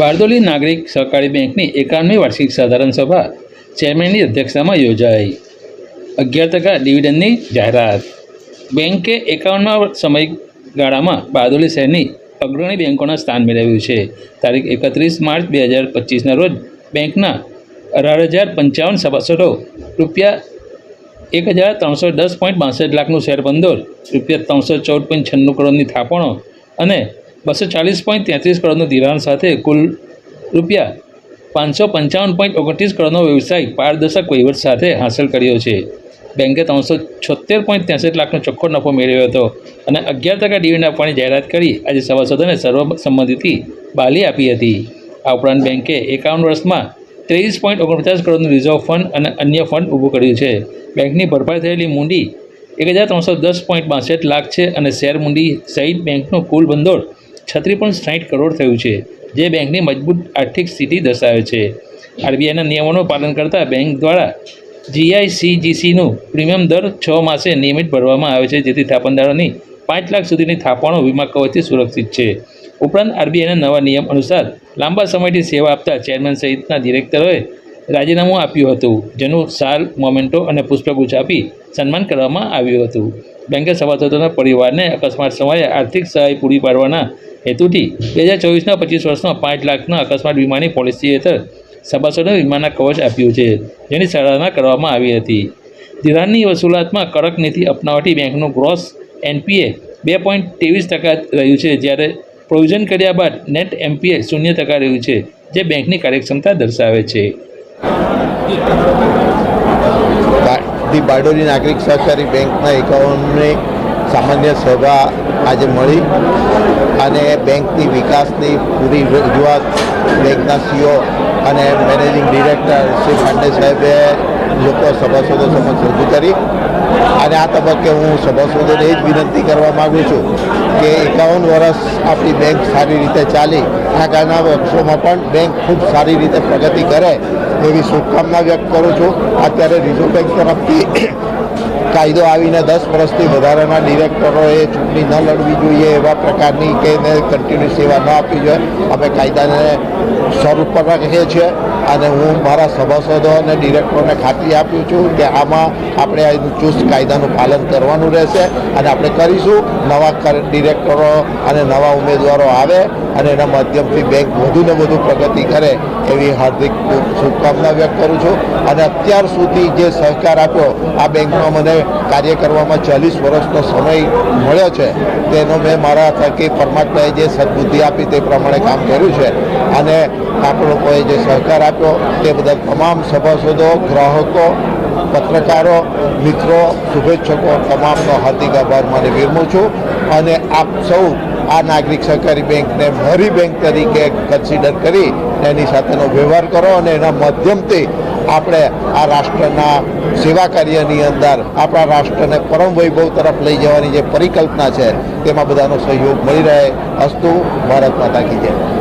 બારડોલી નાગરિક સહકારી બેંકની એકાવનમી વાર્ષિક સાધારણ સભા ચેરમેનની અધ્યક્ષતામાં યોજાઈ. અગિયાર ટકા ડિવિડન્ડની જાહેરાત. બેંકે એકાવનમાં સમયગાળામાં બારડોલી શહેરની અગ્રણી બેંકોના સ્થાન મેળવ્યું છે. તારીખ એકત્રીસ માર્ચ બે હજાર પચીસના રોજ બેંકના અઢાર હજાર પંચાવન સભાસદો રૂપિયા એક હજાર ત્રણસો દસ પોઈન્ટ બાસઠ લાખનું શેર રૂપિયા ત્રણસો ચૌદ પોઈન્ટ છન્નું કરોડની થાપણો અને બસો ચાલીસ પોઈન્ટ તેત્રીસ કરોડનું ધિરાણ સાથે કુલ રૂપિયા પાંચસો પંચાવન પોઈન્ટ ઓગણત્રીસ કરોડનો વ્યવસાય પારદર્શક વહીવટ સાથે હાંસલ કર્યો છે. બેંકે ત્રણસો છોતેર પોઈન્ટ ત્રેસઠ લાખનો ચોખ્ખો નફો મેળવ્યો હતો અને અગિયાર ટકા ડિવિડન્ડ આપવાની જાહેરાત કરી આજે સભાસદોને સર્વસંમતિથી બાલી આપી હતી. આ ઉપરાંત બેંકે એકાવન વર્ષમાં ત્રેવીસ પોઈન્ટ ઓગણપચાસ કરોડનું રિઝર્વ ફંડ અને અન્ય ફંડ ઊભું કર્યું છે. બેંકની ભરપાઈ થયેલી મૂડી એક હજાર ત્રણસો દસ પોઈન્ટ બાસઠ લાખ છે અને શેર મૂડી સહિત બેંકનું કુલ ભંડોળ છત્રીસ પણ સાઠ કરોડ થયું છે, જે બેંકની મજબૂત આર્થિક સ્થિતિ દર્શાવે છે. આરબીઆઈના નિયમોનું પાલન કરતા બેંક દ્વારા જીઆઈસીજીસીનું પ્રીમિયમ દર છ માસે નિયમિત ભરવામાં આવે છે, જેથી થાપણદારોની પાંચ લાખ સુધીની થાપણો વીમા કવચથી સુરક્ષિત છે. ઉપરાંત આરબીઆઈના નવા નિયમ અનુસાર લાંબા સમયથી સેવા આપતા ચેરમેન સહિતના ડિરેક્ટરોએ રાજીનામું આપ્યું હતું. જેનું સાલ, મોમેન્ટો અને પુષ્પગુચ્છ આપી સન્માન કરવામાં આવ્યું હતું. બેંકે સભાસદોના પરિવારને અકસ્માત સમયે આર્થિક સહાય પૂરી પાડવાના હેતુથી બે હજાર ચોવીસના પચીસ વર્ષમાં પાંચ લાખના અકસ્માત વીમાની પોલિસી હેઠળ સભાસદોને વીમાના કવચ આપ્યું છે, જેની સરાહના કરવામાં આવી હતી. ધિરાણની વસૂલાતમાં કડક નીતિ અપનાવવાથી બેંકનું ગ્રોસ એનપીએ બે પોઈન્ટ ત્રેવીસ ટકા રહ્યું છે, જ્યારે પ્રોવિઝન કર્યા બાદ નેટ એમપીએ શૂન્ય ટકા રહ્યું છે, જે બેંકની કાર્યક્ષમતા દર્શાવે છે. બારડોલી નાગરિક સહકારી બેંકના એકાઉન્ટની સામાન્ય સભા આજે મળી અને બેંકની વિકાસની પૂરી રજૂઆત બેંકના સીઓ અને મેનેજિંગ ડિરેક્ટર શ્રી પાંડે સાહેબે લોકો સભાસદો સમક્ષ રજૂ કરી. અને આ તબક્કે હું સભાસદોને એ જ વિનંતી કરવા માગું છું કે એકાવન વર્ષ આપણી બેંક સારી રીતે ચાલી. આગળના વર્ષોમાં પણ બેંક ખૂબ સારી રીતે પ્રગતિ કરે એવી શુભકામના વ્યક્ત કરું છું. અત્યારે રિઝર્વ બેંક તરફથી કાયદો આવીને દસ વર્ષથી વધારાના ડિરેક્ટરોએ ચૂંટણી ન લડવી જોઈએ એવા પ્રકારની કે એને કન્ટિન્યુ સેવા ન આપવી જોઈએ. અમે કાયદાને સ્વરૂપ પર રાખીએ છીએ. અને હું મારા સભાસદો અને ડિરેક્ટરોને ખાતરી આપ્યું છું કે આમાં આપણે આ ચુસ્ત કાયદાનું પાલન કરવાનું રહેશે અને આપણે કરીશું. નવા ડિરેક્ટરો અને નવા ઉમેદવારો આવે અને એના માધ્યમથી બેંક વધુ ને વધુ પ્રગતિ કરે એવી હાર્દિક શુભકામના વ્યક્ત કરું છું. અને અત્યાર સુધી જે સહકાર આપ્યો, આ બેંકમાં મને કાર્ય કરવામાં ચાલીસ વર્ષનો સમય મળ્યો છે. તેનો મેં મારા થકી પરમાત્માએ જે સદબુદ્ધિ આપી તે પ્રમાણે કામ કર્યું છે. અને આપણે લોકોએ જે સહકાર આપ્યો તે બદલ તમામ સભાસદો, ગ્રાહકો, પત્રકારો, મિત્રો, શુભેચ્છકો, તમામનો હાર્દિક આભાર માને વિરમું છું. અને આપ સૌ આ નાગરિક સહકારી બેંકને મારી બેંક તરીકે કન્સિડર કરી એની સાથેનો વ્યવહાર કરો અને એના માધ્યમથી આપણે આ રાષ્ટ્રના સેવા કાર્યની અંદર આપણા રાષ્ટ્રને પરમ વૈભવ તરફ લઈ જવાની જે પરિકલ્પના છે, તેમાં બધાનો સહયોગ મળી રહે. અસ્તુ, ભારત માતા કી જય.